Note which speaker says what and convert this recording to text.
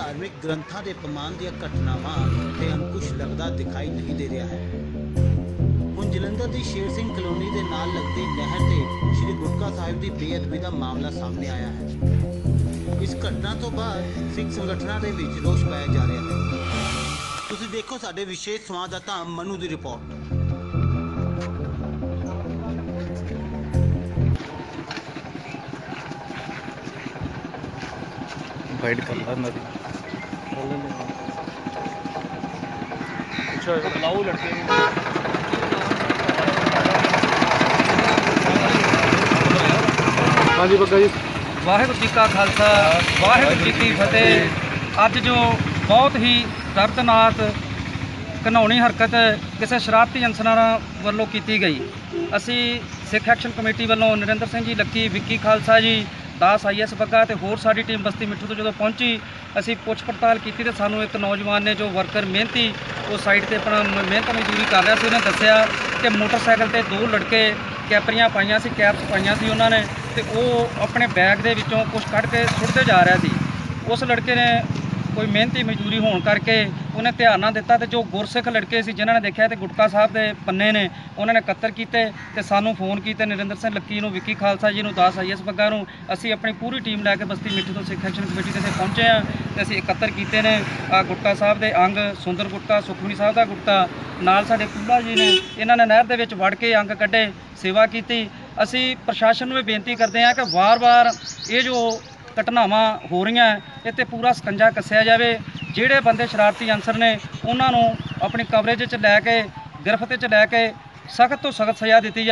Speaker 1: ਧਾਰਮਿਕ ਗ੍ਰੰਥਾਂ ਦੇ ਅਪਮਾਨ ਦੀਆਂ ਘਟਨਾਵਾਂ ਤੇ ਅੰਕੁਸ਼ ਲੱਗਦਾ ਦਿਖਾਈ ਨਹੀਂ ਦੇ ਰਿਹਾ ਹੈ। ਹੁਣ ਜਲੰਧਰ ਦੀ ਸ਼ੇਰ ਸਿੰਘ ਕਲੋਨੀ ਦੇ ਨਾਲ ਲੱਗਦੀ ਨਹਿਰ ਤੇ ਸ੍ਰੀ ਗੁਟਕਾ ਸਾਹਿਬ ਦੀ ਬੇਅਦਬੀ ਦਾ ਮਾਮਲਾ ਸਾਹਮਣੇ ਆਇਆ ਹੈ। ਇਸ ਘਟਨਾ ਤੋਂ ਬਾਅਦ ਸਿੱਖ ਸੰਗਠਨਾਂ ਦੇ ਵਿੱਚ ਰੋਸ ਪਾਇਆ ਜਾ ਰਿਹਾ ਹੈ। ਤੁਸੀਂ ਦੇਖੋ ਸਾਡੇ ਵਿਸ਼ੇਸ਼ ਸੰਵਾਦਦਾਤਾ ਮਨੂ ਦੀ ਰਿਪੋਰਟ।
Speaker 2: ਵਾਈਡ ਕਰ ਲਾ ਇਹਨਾਂ ਦੀ।
Speaker 3: ਅੱਛਾ ਬੁਲਾਓ ਲੜਕੇ ਨੂੰ। ਹਾਂਜੀ ਬੱਗਾ ਜੀ।
Speaker 4: ਵਾਹਿਗੁਰੂ ਜੀ ਕਾ ਖਾਲਸਾ ਵਾਹਿਗੁਰੂ ਜੀ ਕੀ ਫਤਿਹ। ਅੱਜ ਜੋ ਬਹੁਤ ਹੀ ਦਰਦਨਾਕ ਘਿਨਾਉਣੀ ਹਰਕਤ ਕਿਸੇ ਸ਼ਰਾਰਤੀ ਅਨਸਰਾਂ ਵੱਲੋਂ ਕੀਤੀ ਗਈ। ਅਸੀਂ ਸਿੱਖ ਐਕਸ਼ਨ ਕਮੇਟੀ ਵੱਲੋਂ ਨਰਿੰਦਰ ਸਿੰਘ ਜੀ ਲੱਕੀ ਵਿੱਕੀ ਖਾਲਸਾ ਜੀ ਦਾਸ ਆਈਐਸ ਬੱਗਾ ਤੇ ਹੋਰ ਸਾਡੀ ਟੀਮ ਬਸਤੀ ਮਿੱਠੂ ਤੋਂ ਜਦੋਂ ਪਹੁੰਚੀ, ਅਸੀਂ ਪੁੱਛ ਪੜਤਾਲ ਕੀਤੀ ਤੇ ਸਾਨੂੰ ਇੱਕ ਨੌਜਵਾਨ ਨੇ ਜੋ ਵਰਕਰ ਮਿਹਨਤੀ, ਉਹ ਸਾਈਡ ਤੇ ਆਪਣਾ ਮਿਹਨਤ ਮਜ਼ਦੂਰੀ ਕਰ ਰਿਹਾ ਸੀ, ਉਹਨੇ ਦੱਸਿਆ ਕਿ ਮੋਟਰਸਾਈਕਲ ਤੇ ਦੋ ਲੜਕੇ ਕੈਪਰੀਆਂ ਪਾਈਆਂ ਸੀ ਕੈਪਸ ਪਾਈਆਂ ਸੀ ਉਹਨਾਂ ਨੇ ਤੇ ਉਹ ਆਪਣੇ ਬੈਗ ਦੇ ਵਿੱਚੋਂ ਕੁਝ ਕੱਢ ਕੇ ਸੁੱਟਦੇ ਜਾ ਰਿਹਾ ਸੀ। ਉਸ ਲੜਕੇ ਨੇ ਕੋਈ ਮਿਹਨਤੀ ਮਜ਼ਦੂਰੀ ਹੋਣ ਕਰਕੇ ਉਹਨੇ ਧਿਆਨ ਨਾ ਦਿੱਤਾ ਤੇ ਜੋ ਗੁਰਸਿੱਖ ਲੜਕੇ ਸੀ ਜਿਨ੍ਹਾਂ ਨੇ ਦੇਖਿਆ ਤੇ ਗੁਟਕਾ ਸਾਹਿਬ ਦੇ ਪੰਨੇ ਨੇ, ਉਹਨਾਂ ਨੇ ਕਤਰ ਕੀਤੇ ਤੇ ਸਾਨੂੰ ਫੋਨ ਕੀਤੇ, ਨਰਿੰਦਰ ਸਿੰਘ ਲੱਕੀ ਨੂੰ, ਵਿੱਕੀ ਖਾਲਸਾ ਜੀ ਨੂੰ, ਦਾਸ ਆਈਐਸ ਬੱਗਾ ਨੂੰ, ਅਸੀਂ ਆਪਣੀ ਪੂਰੀ ਟੀਮ ਲੈ ਕੇ ਬਸਤੀ ਮਿੱਠੂ ਤੋਂ ਸਿੱਖ ਐਕਸ਼ਨ ਕਮੇਟੀ ਦੇ ਇੱਥੇ ਪਹੁੰਚੇ ਆ ਤੇ ਅਸੀਂ ਇਕੱਤਰ ਕੀਤੇ ਨੇ। ਗੁਟਕਾ ਸਾਹਿਬ ਦੇ ਅੰਗ, ਸੁੰਦਰ ਗੁਟਕਾ, ਸੁਖਮਨੀ ਸਾਹਿਬ ਦਾ ਗੁਟਕਾ, ਨਾਲ ਸਾਡੇ ਕੁੱਲਾ ਜੀ ਨੇ, ਇਹਨਾਂ ਨੇ ਨਹਿਰ ਦੇ ਵਿੱਚ ਵੜ ਕੇ ਅੰਗ ਕੱਢੇ, ਸੇਵਾ ਕੀਤੀ। ਅਸੀਂ ਪ੍ਰਸ਼ਾਸਨ ਨੂੰ ਇਹ ਬੇਨਤੀ ਕਰਦੇ ਹਾਂ ਕਿ ਵਾਰ-ਵਾਰ ਇਹ ਜੋ ਘਟਨਾਵਾਂ ਹੋ ਰਹੀਆਂ ਇਹ ਤੇ ਪੂਰਾ ਸਕੰਜਾ ਕੱਸਿਆ ਜਾਵੇ। ਜਿਹੜੇ ਬੰਦੇ ਸ਼ਰਾਰਤੀ ਅਨਸਰ ਨੇ, ਉਹਨਾਂ ਨੂੰ ਆਪਣੀ ਕਵਰੇਜ 'ਚ ਲੈ ਕੇ, ਗ੍ਰਿਫਤ 'ਚ ਲੈ ਕੇ ਸਖਤ ਤੋਂ ਸਖਤ ਸਜ਼ਾ ਦਿੱਤੀ ਜਾਵੇ।